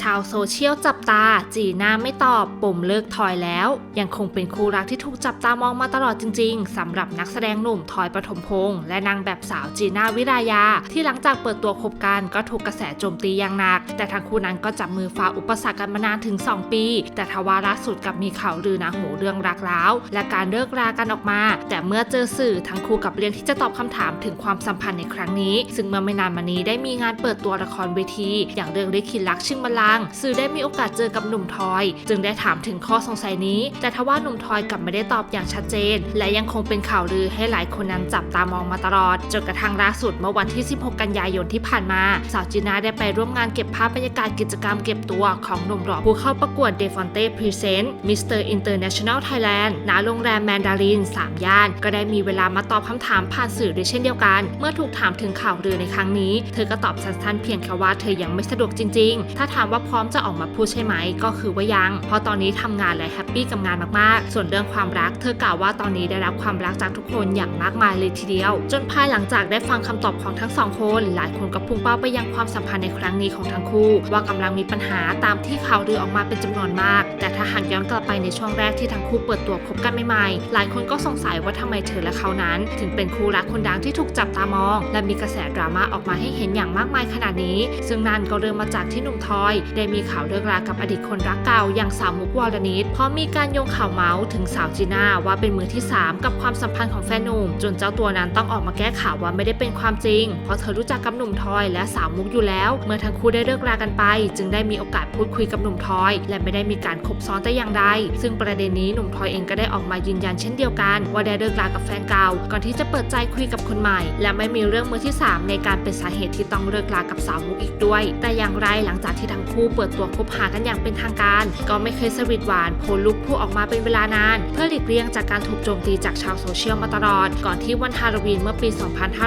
ชาวโซเชียลจับตา จีน่าไม่ตอบปมเลิกทอยแล้ว ยังคงเป็นคู่รักที่ถูกจับตามองมาตลอดจริงๆสำหรับนักแสดงหนุ่มทอยปฐมพงษ์และนางแบบสาวจีน่าวิรายา ที่หลังจากเปิดตัวคบกันก็ถูกกระแสโจมตีอย่างหนัก แต่ทั้งคู่นั้นก็จับมือฝ่าอุปสรรคกันมานานถึง 2 ปี แต่ทว่าล่าสุดกับมีข่าวลือนาหูเรื่องรักร้าวและการเลิกรากันออกมา แต่เมื่อเจอสื่อทั้งคู่กับเรียนที่จะตอบคำถามถึงความสัมพันธ์ในครั้งนี้ ซึ่งเมื่อไม่นานมานี้ได้มีงานเปิดตัวละครเวที อย่างเรื่องลิขิตรักชิงบัลลังสื่อได้มีโอกาสเจอกับหนุ่มทอย จึงได้ถามถึงข้อสงสัยนี้ แต่ทว่าหนุ่มทอยกลับไม่ได้ตอบอย่างชัดเจน และยังคงเป็นข่าวลือให้หลายคนนั้นจับตามองมาตลอดจนกระทั่งล่าสุดเมื่อวันที่ 16 กันยายนที่ผ่านมา สาวจีน่าได้ไปร่วมงานเก็บภาพบรรยากาศกิจกรรมเก็บตัวของหนุ่มหล่อผู้เข้าประกวด d e f o n t e Present Mr. International Thailand ณโรงแรมแมนดาริน3ย่าน ก็ได้มีเวลามาตอบคำถามผ่านสื่อด้วยเช่นเดียวกัน เมื่อถูกถามถึงข่าวลือในครั้งนี้ เธอก็ตอบสั้นๆเพียงแค่ว่าเธอยังไม่สะดวกจริง ๆ ถ้าถามว่าพร้อมจะออกมาพูดใช่ไหม ก็คือว่ายัง เพราะตอนนี้ทำงานและแฮปปี้กับงานมากๆ ส่วนเรื่องความรัก เธอกล่าวว่าตอนนี้ได้รับความรักจากทุกคนอย่างมากมายเลยทีเดียว จนภายหลังจากได้ฟังคำตอบของทั้งสองคน หลายคนก็พุ่งเป้าไปยังความสัมพันธ์ในครั้งนี้ของทั้งคู่ ว่ากำลังมีปัญหาตามที่ข่าวลือออกมาเป็นจำนวนมาก แต่ถ้าหากย้อนกลับไปในช่วงแรกที่ทั้งคู่เปิดตัวคบกันใหม่ๆ หลายคนก็สงสัยว่าทำไมเธอและเขานั้น ถึงเป็นคู่รักคนดังที่ถูกจับตามอง และมีกระแสดราม่าออกมาให้เห็นอย่างมากมายขนาดนี้ ซึ่งนั่นก็เริ่มมาจากที่หนุ่มทอยได้มีข่าวเลิกรากับอดีตคนรักเก่าอย่างสาวมุกวอลนิดเพราะมีการโยงข่าวเมาส์ถึงสาวจีน่าว่าเป็นมือที่สามกับความสัมพันธ์ของแฟนหนุ่ม จนเจ้าตัวนั้นต้องออกมาแก้ข่าวว่าไม่ได้เป็นความจริง เพราะเธอรู้จักกับหนุ่มทอยและสาวมุกอยู่แล้ว เมื่อทั้งคู่ได้เลิกรากันไป จึงได้มีโอกาสพูดคุยกับหนุ่มทอย และไม่ได้มีการคบซ้อนแต่อย่างใดซึ่งประเด็นนี้หนุ่มทอยเองก็ได้ออกมายืนยันเช่นเดียวกัน ว่าได้เลิกรากับแฟนเก่า ก่อนที่จะเปิดใจคุยกับคนใหม่ และไม่มีเรื่องมือที่ 3 ในการเป็นสาเหตุที่ต้องเลิกรากับสาวมุกอีกด้วย แต่อย่างไรหลังจากที่ทั้งคู่เปิดตัวคบหากันอย่างเป็นทางการ ก็ไม่เคยสวีทหวานโพลลุกผู้ออกมาเป็นเวลานาน เพื่อหลีกเลี่ยงจากการถูกโจมตีจากชาวโซเชียลมาตลอด ก่อนที่วันฮาโลวีนเมื่อปี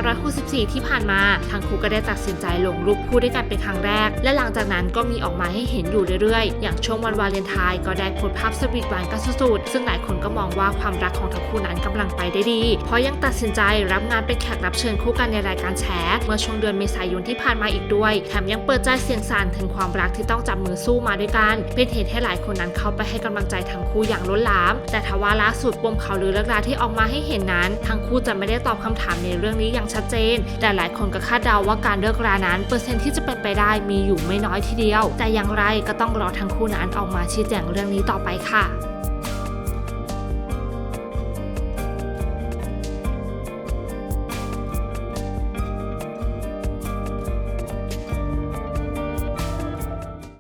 2564 ที่ผ่านมาทั้งคู่ก็ได้ตัดสินใจลงรูปคู่ด้วยกันเป็นครั้งแรก และหลังจากนั้นก็มีออกมาให้เห็นอยู่เรื่อยๆ อย่างช่วงวันวาเลนไทน์ก็ได้โพสภาพสวีทหวานกันสุดๆซึ่งหลายคนก็มองว่าความรักของทั้งคู่นั้นกำลังไปได้ดี เพราะยังตัดสินใจรับงานเป็นแขกรับเชิญคู่กันในรายการแฉเมื่อช่วงเดือนเมษายนที่ผ่านมาอีกด้วยแถมยังเปิดใจเสียงสานถึงความรักที่ต้องจับมือสู้มาด้วยกัน เป็นเหตุให้หลายคนนั้นเข้าไปให้กำลังใจทั้งคู่อย่างล้นหลาม แต่ทว่าล่าสุดปมข่าวลือเลิกราที่ออกมาให้เห็นนั้น ทั้งคู่จะไม่ได้ตอบคำถามในเรื่องนี้อย่างชัดเจน แต่หลายคนก็คาดเดาว่าการเลิกรานั้นเปอร์เซ็นต์ที่จะเป็นไปได้มีอยู่ไม่น้อยทีเดียว แต่อย่างไรก็ต้องรอทั้งคู่นั้นออกมาชี้แจงเรื่องนี้ต่อไปค่ะ